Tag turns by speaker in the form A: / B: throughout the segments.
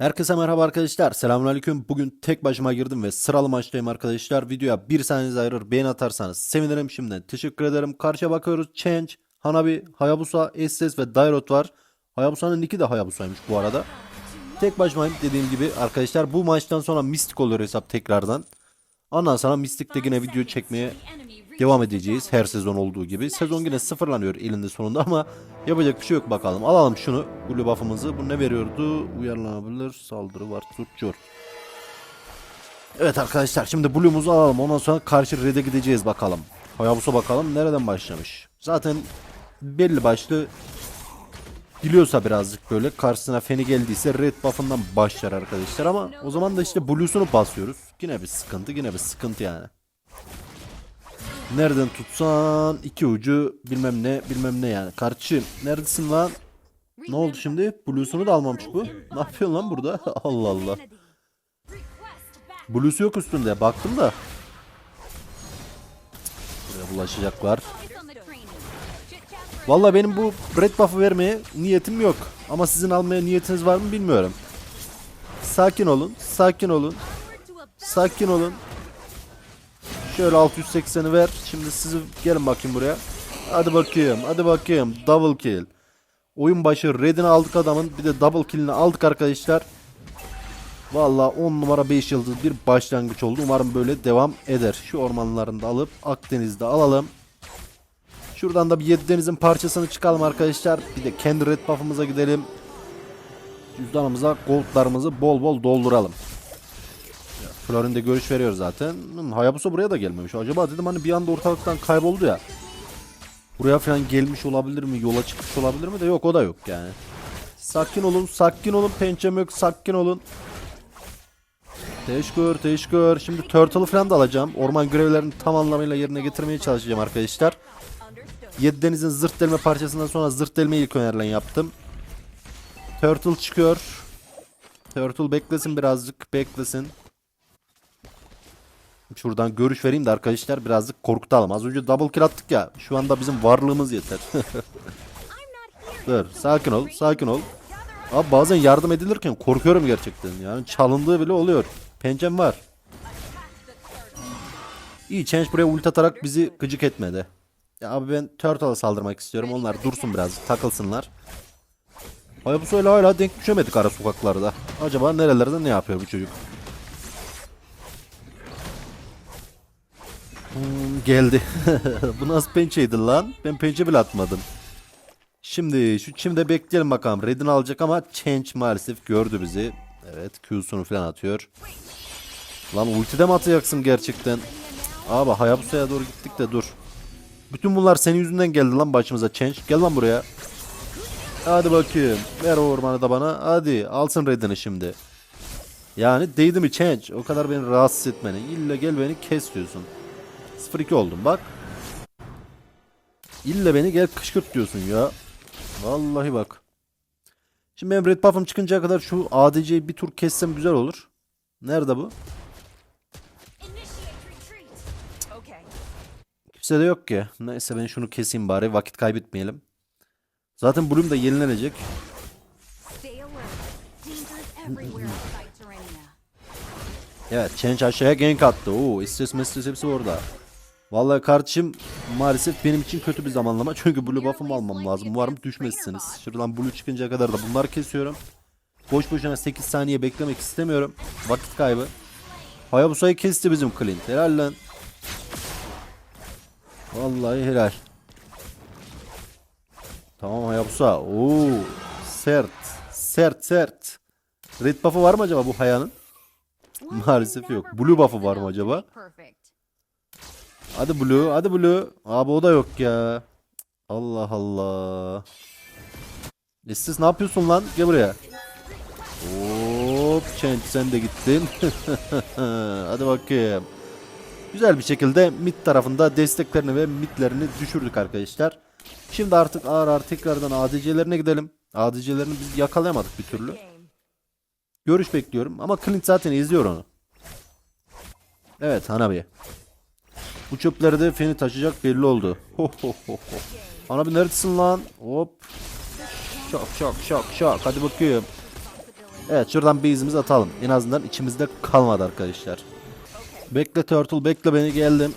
A: Herkese merhaba arkadaşlar. Selamünaleyküm. Bugün tek başıma girdim ve sıralı maçtayım arkadaşlar. Videoya bir saniyenizi ayırır beğen atarsanız sevinirim. Şimdiden teşekkür ederim. Karşıya bakıyoruz. Change, Hanabi, Hayabusa, Estes ve Dairot var. Hayabusa'nın iki de Hayabusa'ymış bu arada. Tek başımayım dediğim gibi arkadaşlar. Bu maçtan sonra Mystic oluyor hesap tekrardan. Ondan sonra Mystic'te yine video çekmeye devam edeceğiz. Her sezon olduğu gibi. Sezon yine sıfırlanıyor elinde sonunda ama yapacak bir şey yok bakalım. Alalım şunu. Blue buff'ımızı. Bu ne veriyordu? Uyarlanabilir saldırı var. Tutçur. Evet arkadaşlar şimdi Blue'umuzu alalım. Ondan sonra karşı red'e gideceğiz bakalım. Hayabusa bakalım nereden başlamış. Zaten belli başlı biliyorsa birazcık böyle karşısına feni geldiyse red buff'ından başlar arkadaşlar ama o zaman da işte blue'sunu basıyoruz. Yine bir sıkıntı yine bir sıkıntı yani. Nereden tutsan iki ucu bilmem ne bilmem ne yani. Kardeşim neredesin lan? Ne oldu şimdi? Blue'sunu da almamış bu. Ne yapıyorsun lan burada? Allah Allah. Blue'su yok üstünde. Baktım da. Buraya bulaşacaklar. Valla benim bu red buff'ı vermeye niyetim yok. Ama sizin almaya niyetiniz var mı bilmiyorum. Sakin olun. Sakin olun. Sakin olun. Şöyle 680'i ver. Şimdi sizi gelin bakayım buraya. Hadi bakayım. Hadi bakayım. Double kill. Oyun başı red'ini aldık adamın. Bir de double kill'ini aldık arkadaşlar. Valla 10 numara 5 yıldız bir başlangıç oldu. Umarım böyle devam eder. Şu ormanlarını da alıp Akdeniz'de alalım. Şuradan da bir 7 denizin parçasını çıkalım arkadaşlar. Bir de kendi red buff'ımıza gidelim. Cüzdanımıza goldlarımızı bol bol dolduralım. Florin'de görüş veriyor zaten. Hmm, Hayabusa buraya da gelmemiş. Acaba dedim hani bir anda ortalıktan kayboldu ya. Buraya falan gelmiş olabilir mi? Yola çıkmış olabilir mi? De yok o da yok yani. Sakin olun, sakin olun. Pençem yok, sakin olun. Teşekkür, teşekkür. Şimdi Turtle'ı falan da alacağım. Orman görevlerini tam anlamıyla yerine getirmeye çalışacağım arkadaşlar. Yedi denizin zırt delme parçasından sonra zırt delmeyi ilk önerilen yaptım. Turtle çıkıyor. Turtle beklesin birazcık, beklesin. Şuradan görüş vereyim de arkadaşlar birazcık korkutalım. Az önce double kill attık ya. Şu anda bizim varlığımız yeter. Dur sakin ol sakin ol. Abi bazen yardım edilirken korkuyorum gerçekten. Yani çalındığı bile oluyor. Pencem var. İyi Change buraya ult atarak bizi gıcık etmedi. Ya abi ben Turtle'a saldırmak istiyorum. Onlar dursun biraz takılsınlar. Hayabusa ile hala denk düşemedik ara sokaklarda. Acaba nerelerde ne yapıyor bu çocuk? Hmm, geldi. Bu nasıl pençeydi lan? Ben pençe bile atmadım. Şimdi şu çimde bekleyelim bakalım. Red'ini alacak ama Change maalesef gördü bizi. Evet Q'sunu falan atıyor. Lan ultide mi atacaksın gerçekten? Abi Hayabusa'ya doğru gittik de dur. Bütün bunlar senin yüzünden geldi lan başımıza Change. Gel lan buraya. Hadi bakayım. Ver o ormanı da bana. Hadi alsın redini şimdi. Yani değdi mi Change? O kadar beni rahatsız etmeni. İlla gel beni kes diyorsun. 0-2 oldum bak. İlle beni gel kışkırt diyorsun ya. Vallahi bak. Şimdi benim red buff'ım çıkıncaya kadar şu ADC'yi bir tur kessem güzel olur. Nerede bu? Kimse de yok ki. Neyse ben şunu keseyim bari vakit kaybetmeyelim. Zaten Bloom da yenilenecek. Evet Change aşağıya gank attı. Oo istes mestes hepsi orada. Vallahi kardeşim maalesef benim için kötü bir zamanlama. Çünkü blue buff'ımı almam lazım. Umarım düşmezsiniz. Şuradan blue çıkıncaya kadar da bunları kesiyorum. Boş boşuna 8 saniye beklemek istemiyorum. Vakit kaybı. Hayabusa'yı kesti bizim Clint. Helal lan. Vallahi helal. Tamam Hayabusa. Oo sert. Sert sert. Red buff'ı var mı acaba bu Haya'nın? Maalesef yok. Blue buff'ı var mı acaba? Hadi Blue, hadi Blue. Abi o da yok ya. Allah Allah. Estes ne yapıyorsun lan? Gel buraya. Hop, Change sen de gittin. hadi bakayım. Güzel bir şekilde mid tarafında desteklerini ve midlerini düşürdük arkadaşlar. Şimdi artık ağır ağır tekrardan ADC'lerine gidelim. ADC'lerini biz yakalayamadık bir türlü. Görüş bekliyorum ama Clint zaten izliyor onu. Evet Hanabi. Bu çöpleri de feni taşıyacak belli oldu. Ho. Hanabi neredesin lan? Hop. Şak şak şak şak. Hadi bakayım. Evet şuradan base'imizi atalım. En azından içimizde kalmadı arkadaşlar. Bekle Turtle bekle beni geldim.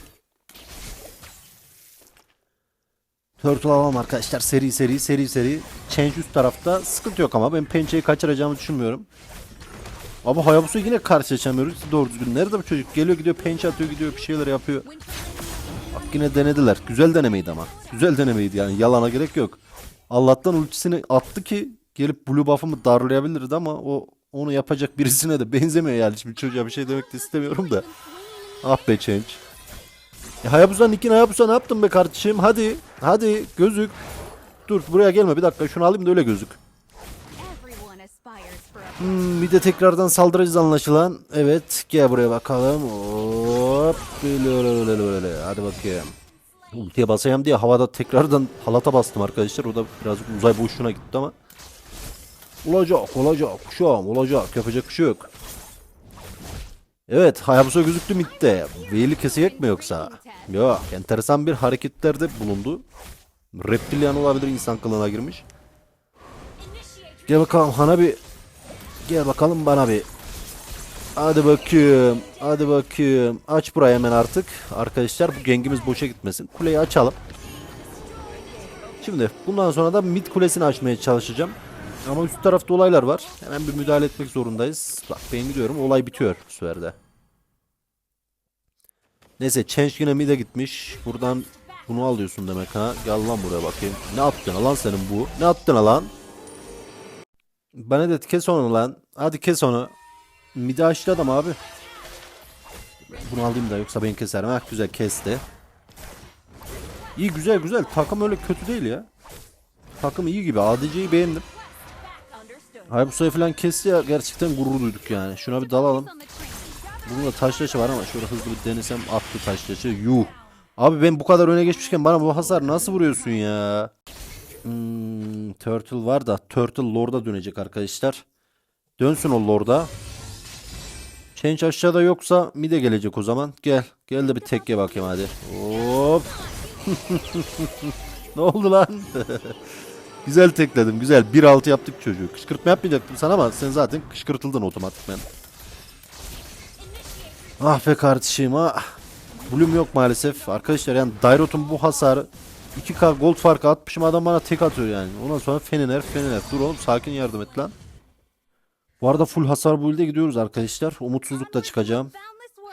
A: Turtle alalım arkadaşlar seri seri seri seri. Change üst tarafta sıkıntı yok ama ben pençeyi kaçıracağımı düşünmüyorum. Ama Hayabusa yine karşılaşamıyoruz doğru düzgün. Nerede bu çocuk? Geliyor gidiyor pençe atıyor gidiyor bir şeyler yapıyor. Bak yine denediler. Güzel denemeydi ama. Güzel denemeydi yani yalana gerek yok. Allah'tan ultisini attı ki gelip blue buff'ımı darlayabilirdi ama o onu yapacak birisine de benzemiyor yani. Şimdi çocuğa bir şey demek de istemiyorum da. Ah be change. E, Hayabusa Nick'in Hayabusa ne yaptın be kardeşim? Hadi. Hadi gözük. Dur buraya gelme bir dakika şunu alayım da öyle gözük. Hmm, bir de tekrardan saldıracağız anlaşılan. Evet gel buraya bakalım. Hop. Böyle öyle öyle öyle öyle. Hadi bakayım. Ultiye basayım diye havada tekrardan halata bastım arkadaşlar. O da birazcık uzay boşluğuna gitti ama. Olacak olacak kuşağım olacak yapacak bir şey yok. Evet Hayabusa gözüktü midde. Veyli kesecek mi yoksa? Yok enteresan bir hareketlerde bulundu. Reptilyan olabilir insan kılığına girmiş. Gel bakalım Hanabi. Gel bakalım bana bir. Hadi bakayım. Hadi bakayım. Aç burayı hemen artık. Arkadaşlar bu gengimiz boşa gitmesin. Kuleyi açalım. Şimdi bundan sonra da mid kulesini açmaya çalışacağım. Ama üst tarafta olaylar var. Hemen bir müdahale etmek zorundayız. Bak ben gidiyorum. Olay bitiyor bu sefer de. Neyse Change yine mid'e gitmiş. Buradan bunu alıyorsun demek ha. Gel lan buraya bakayım. Ne yaptın lan senin bu? Ne yaptın lan? Benedet kes onu lan. Hadi kes onu. Midi açtı adam abi. Bunu alayım da yoksa ben keserim. Ha güzel kesti. İyi güzel güzel. Takım öyle kötü değil ya. Takım iyi gibi. ADC'yi beğendim.
B: understood.
A: Hayabusa falan kesti ya. Gerçekten gurur duyduk yani. Şuna bir dalalım. Bunun da taşlaşı var ama şöyle hızlı bir denesem attı taşlaşı. Yuh. Abi ben bu kadar öne geçmişken bana bu hasar nasıl vuruyorsun ya? Hmm, Turtle var da Turtle Lord'a dönecek arkadaşlar. Dönsün o Lord'a. Change aşağıda yoksa mid'e gelecek o zaman. Gel. Gel de bir tekke bakayım hadi. Hop. ne oldu lan? güzel tekledim. Güzel. 1-6 yaptık çocuğu. Kışkırtma yapmayacaktım sana ama sen zaten kışkırtıldın otomatikmen. Ah be kardeşim ah. Bloom yok maalesef. Arkadaşlar yani Dairot'un bu hasarı 2k gold farkı atmışım adam bana tek atıyor yani. Ondan sonra Feniner Feniner. Dur oğlum sakin yardım et lan. Bu arada full hasar build'e gidiyoruz arkadaşlar. Umutsuzlukla çıkacağım.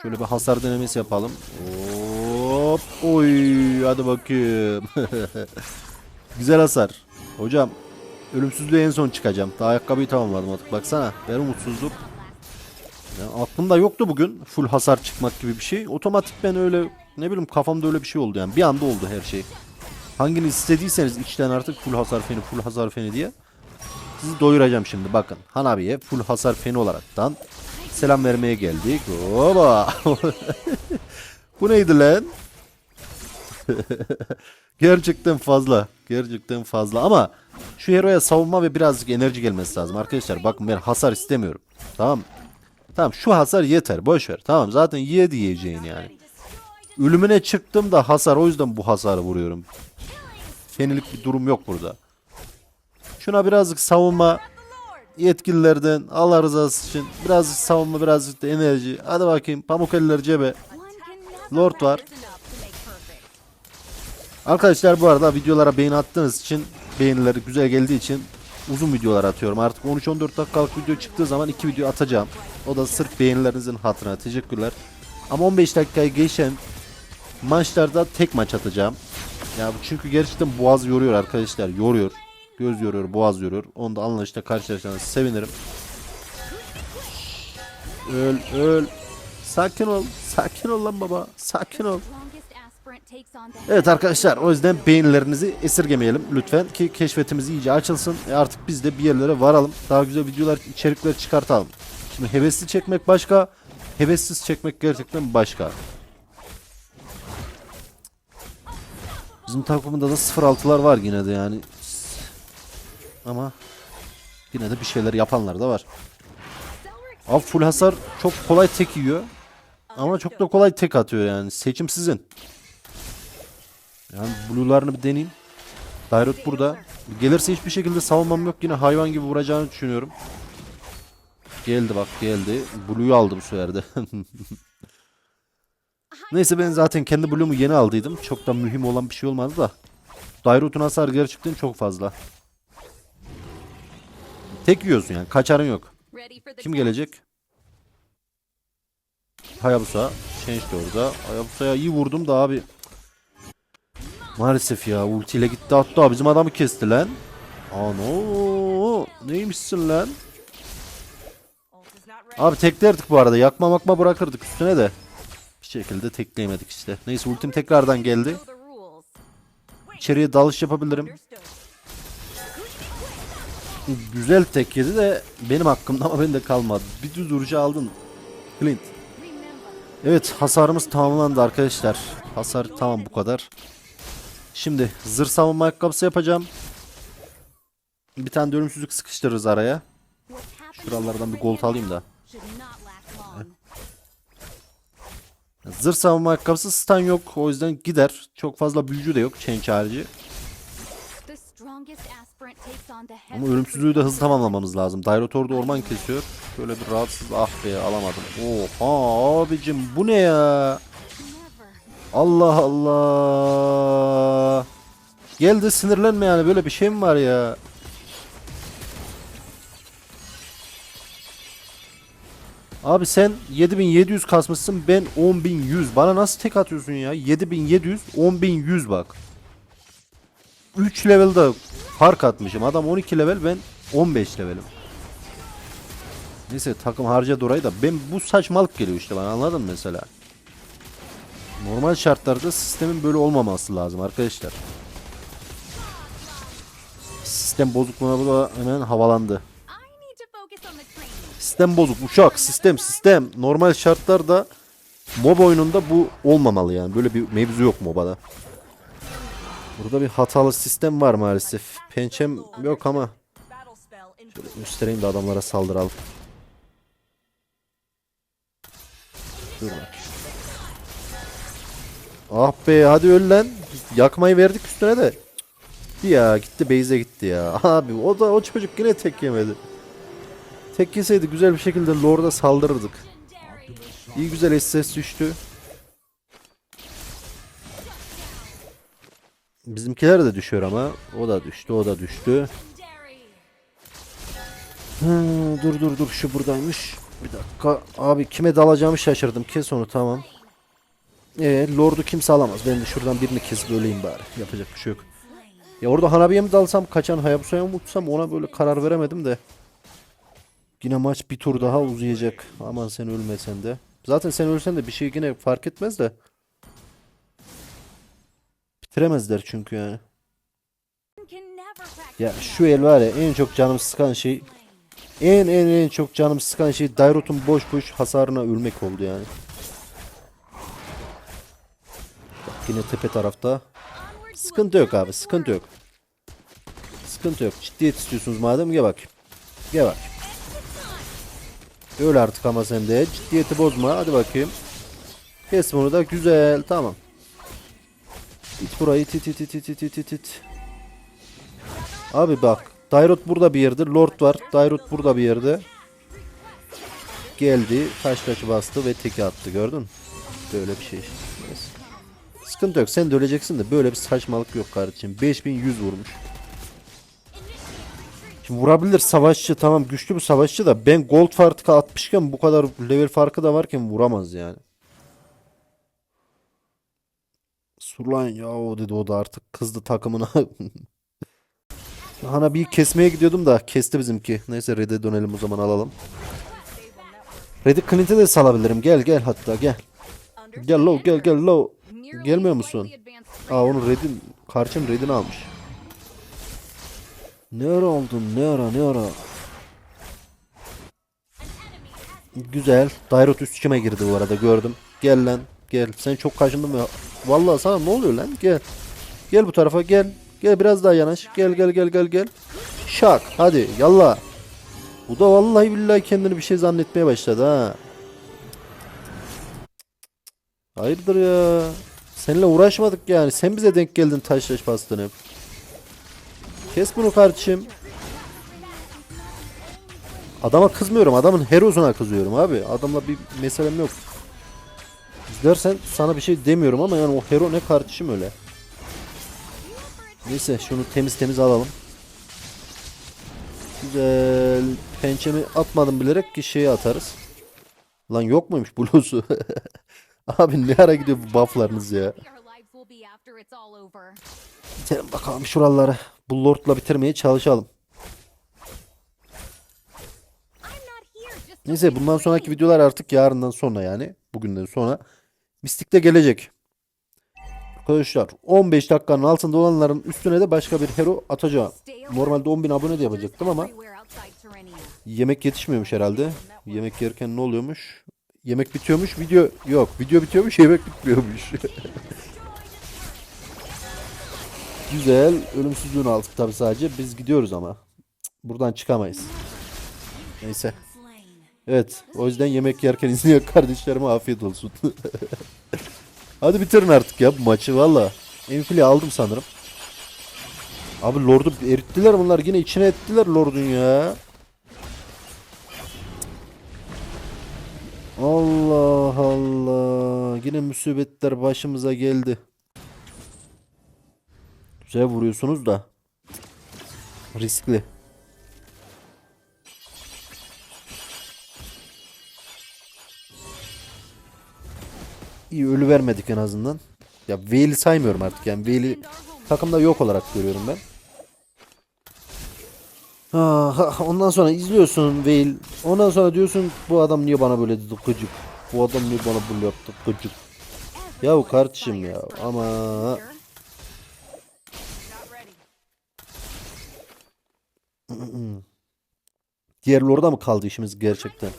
A: Şöyle bir hasar denemesi yapalım. Hop. Oy hadi bakayım. Güzel hasar. Hocam ölümsüzlüğe en son çıkacağım. Daha ayakkabıyı tamamladım artık. Baksana. Ver umutsuzluk. Ya aklımda yoktu bugün full hasar çıkmak gibi bir şey. Otomatik ben öyle ne bileyim kafamda öyle bir şey oldu yani. Bir anda oldu her şey. Hangini istediyseniz içten artık full hasar feni full hasar feni diye. Sizi doyuracağım şimdi bakın. Hanabi'ye full hasar feni olaraktan selam vermeye geldik. Oba. Bu neydi lan? Gerçekten fazla. Gerçekten fazla ama şu heroya savunma ve birazcık enerji gelmesi lazım arkadaşlar. Bakın ben hasar istemiyorum. Tamam. Tamam şu hasar yeter. Boş ver. Tamam zaten ye diyeceğin yani. Ölümüne çıktım da hasar o yüzden bu hasarı vuruyorum. Fenilik bir durum yok burada. Şuna birazcık savunma yetkililerden Allah rızası için birazcık savunma birazcık da enerji. Hadi bakayım pamuk eller cebe. Lord var. Arkadaşlar bu arada videolara beğeni attığınız için beğenileri güzel geldiği için uzun videolar atıyorum. Artık 13-14 dakikalık video çıktığı zaman iki video atacağım. O da sırf beğenilerinizin hatırına teşekkürler. Ama 15 dakikayı geçen maçlarda tek maç atacağım. Ya çünkü gerçekten boğaz yoruyor arkadaşlar. Yoruyor. Göz yoruyor, boğaz yoruyor. Onu da anlayışla karşılaşırsanız sevinirim. Öl, öl. Sakin ol. Sakin ol lan baba. Sakin ol. Evet arkadaşlar o yüzden beğenilerinizi esirgemeyelim lütfen ki keşfetimiz iyice açılsın. E artık biz de bir yerlere varalım. Daha güzel videolar, içerikler çıkartalım. Şimdi hevesli çekmek başka, hevessiz çekmek gerçekten başka. Bizim takımında da 0-6'lar var yine de yani. Ama yine de bir şeyler yapanlar da var. Abi full hasar çok kolay tek yiyor. Ama çok da kolay tek atıyor yani. Seçim sizin. Yani blue'larını bir deneyeyim. Dairot burada. Gelirse hiçbir şekilde savunmam yok. Yine hayvan gibi vuracağını düşünüyorum. Geldi bak geldi. Blue'yu aldı bu sefer. Neyse ben zaten kendi Blue'umu yeni aldıydım. Çok da mühim olan bir şey olmadı da. Dairut'un hasarı gerçekten çok fazla. Tek yiyorsun yani. Kaçarın yok. Kim gelecek? Hayabusa. Change de orada. Hayabusa'ya iyi vurdum da abi. Maalesef ya ultiyle gitti hatta bizim adamı kesti lan. Ano neymişsin lan? Abi teklerdik bu arada yakma makma bırakırdık üstüne de. Şekilde tekleyemedik işte. Neyse ultim tekrardan geldi. İçeriye dalış yapabilirim. Güzel tek yedi de benim hakkımda ama bende kalmadı. Bir düz vurucu aldın. Clint. Evet hasarımız tamamlandı arkadaşlar. Hasar tamam bu kadar. Şimdi zırh savunma ayakkabısı yapacağım. Bir tane de ölümsüzlük sıkıştırırız araya. Şuralardan bir gold alayım da. Zırh savunma ayakkabısı stun yok. O yüzden gider. Çok fazla büyücü de yok. Change harici. Ama ölümsüzlüğü de hızlı tamamlamamız lazım. Dairotor da orman kesiyor. Şöyle bir rahatsız. Ah be alamadım. Oha abicim bu ne ya? Allah Allah. Gel de sinirlenme yani böyle bir şey mi var ya? Abi sen 7700 kasmışsın ben 10100. Bana nasıl tek atıyorsun ya? 7700 10100 bak. 3 levelde fark atmışım. Adam 12 level ben 15 levelim. Neyse takım harcadı orayı da ben bu saçmalık geliyor işte bana anladın mesela? Normal şartlarda sistemin böyle olmaması lazım arkadaşlar. Sistem bozukluğuna bu da hemen havalandı. Sistem bozuk. Uçak, sistem, sistem. Normal şartlarda mob oyununda bu olmamalı yani. Böyle bir mevzu yok MOBA'da. Burada bir hatalı sistem var maalesef. Pençem yok ama. Şöyle göstereyim de adamlara saldıralım. Dur bak. Ah be hadi öl lan. Yakmayı verdik üstüne de. Gitti ya gitti base'e gitti ya. Abi o da o çocuk yine tek yemedi. Tek yeseydi güzel bir şekilde Lord'a saldırırdık. İyi güzel SS düştü. Bizimkiler de düşüyor ama. O da düştü, o da düştü. Ha, dur dur dur şu buradaymış. Bir dakika. Abi kime dalacağımı şaşırdım. Kes onu tamam. Ee, Lord'u kimse alamaz. Ben de şuradan birini kesip öleyim bari. Yapacak bir şey yok. Ya orada Hanabi'ye mi dalsam, kaçan Hayabusa'ya mı uçsam ona böyle karar veremedim de. Yine maç bir tur daha uzayacak. Aman sen ölmesen de. Zaten sen ölsen de bir şey yine fark etmez de. Bitiremezler çünkü yani. Ya şu el var ya en çok canım sıkan şey en en en çok canım sıkan şey Dairut'un boş boş hasarına ölmek oldu yani. Bak yine tepe tarafta. Sıkıntı yok abi sıkıntı yok. Sıkıntı yok. Ciddiyet istiyorsunuz madem gel bak. Gel bak. Öl artık ama sen de. Ciddiyeti bozma. Hadi bakayım. Kes bunu da. Güzel. Tamam. İt burayı. Tit tit tit tit tit tit. Abi bak. Dairot burada bir yerde. Lord var. Dairot burada bir yerde. Geldi. Taş taşı bastı ve teki attı. Gördün? Böyle bir şey. Neyse. Sıkıntı yok. Sen de öleceksin de böyle bir saçmalık yok kardeşim. 5100 vurmuş. Vurabilir savaşçı tamam güçlü bir savaşçı da ben gold farkı atmışken bu kadar level farkı da varken vuramaz yani. Surlan ya o dedi o da artık kızdı takımına. Hana bir kesmeye gidiyordum da kesti bizimki. Neyse Red'e dönelim o zaman alalım. Red'i Clint'e de salabilirim. Gel gel hatta gel. Gel low gel gel low. Gelmiyor musun? Aa onu Red'in karşım Red'ini almış. Ne ara ne ara. Güzel. Dairot üst kime girdi bu arada gördüm. Gel lan gel. Sen çok kaşındın mı? Vallahi sana ne oluyor lan? Gel. Gel bu tarafa gel. Gel biraz daha yanaş. Gel gel gel gel gel. Şak. Hadi yallah. Bu da vallahi billahi kendini bir şey zannetmeye başladı ha. Hayırdır ya? Seninle uğraşmadık yani. Sen bize denk geldin taş taş bastın hep. Kes bunu kardeşim. Adama kızmıyorum. Adamın herosuna kızıyorum abi. Adamla bir meselem yok. İzlersen sana bir şey demiyorum ama yani o hero ne kardeşim öyle. Neyse şunu temiz temiz alalım. Güzel. Pençemi atmadım bilerek ki şeye atarız. Lan yok muymuş bluzu? Abi ne ara gidiyor bu bufflarınız ya? Gidelim bakalım şuralara. Bu lordla bitirmeye çalışalım. Neyse bundan sonraki videolar artık yarından sonra yani. Bugünden sonra. Mistik'te gelecek. Arkadaşlar 15 dakikanın altında olanların üstüne de başka bir hero atacağım. Normalde 10.000 abone de yapacaktım ama yemek yetişmiyormuş herhalde. Yemek yerken ne oluyormuş? Yemek bitiyormuş, video yok. Video bitiyormuş, yemek bitmiyormuş. Güzel. Ölümsüzlüğünü aldık tabii sadece. Biz gidiyoruz ama. Buradan çıkamayız. Neyse. Evet. O yüzden yemek yerken izleyen kardeşlerime afiyet olsun. Hadi bitirin artık ya bu maçı valla. Enfili aldım sanırım. Abi Lord'u erittiler bunlar. Yine içine ettiler Lord'un ya. Allah Allah. Yine musibetler başımıza geldi. Güzel vuruyorsunuz da. Riskli. İyi ölü vermedik en azından. Ya Vale'i saymıyorum artık yani Vale'i takımda yok olarak görüyorum ben. Ah, ondan sonra izliyorsun Vale. Ondan sonra diyorsun bu adam niye bana böyle dedi gıcık. Bu adam niye bana böyle yaptı gıcık. Ya kardeşim ya ama diğer lorda mı kaldı işimiz gerçekten?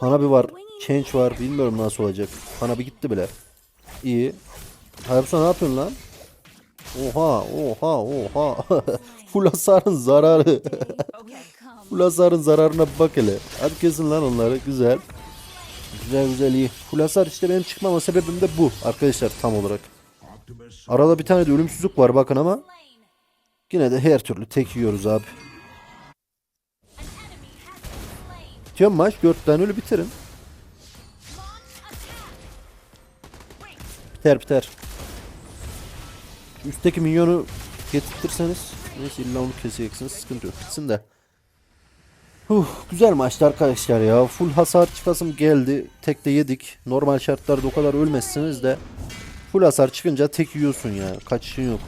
A: Hanabi var, Change var. Bilmiyorum nasıl olacak. Hanabi gitti bile. İyi. Hayabusa ne yapıyorsun lan? Oha, oha, oha. Full hasarın zararı. Full hasarın zararına bak hele. Hadi kesin lan onları. Güzel. Güzel güzel iyi. Full hasar işte benim çıkmama sebebim de bu arkadaşlar tam olarak. Arada bir tane de ölümsüzlük var bakın ama yine de her türlü tek yiyoruz abi. Bitiyor maç? 4 tane ölü bitirin. Biter biter. Şu Üstteki minyonu getirtirseniz neyse illa onu keseceksiniz sıkıntı yok bitsin de. Huh, güzel maçtı arkadaşlar ya. Full hasar çıkasım geldi. Tek de yedik. Normal şartlarda o kadar ölmezsiniz de full hasar çıkınca tek yiyorsun ya. Kaçışın yok.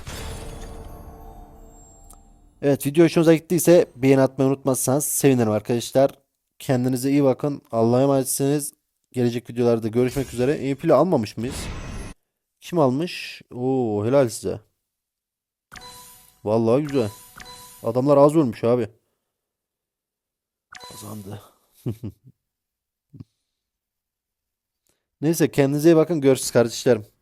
A: Evet video hoşunuza gittiyse beğeni atmayı unutmazsanız sevinirim arkadaşlar. Kendinize iyi bakın. Allah'a emanetsiniz. Gelecek videolarda görüşmek üzere. MP'li almamış mıyız? Kim almış? Oo helal size. Vallahi güzel. Adamlar az ölmüş abi. Kazandı. Neyse kendinize iyi bakın. Görüşürüz kardeşlerim.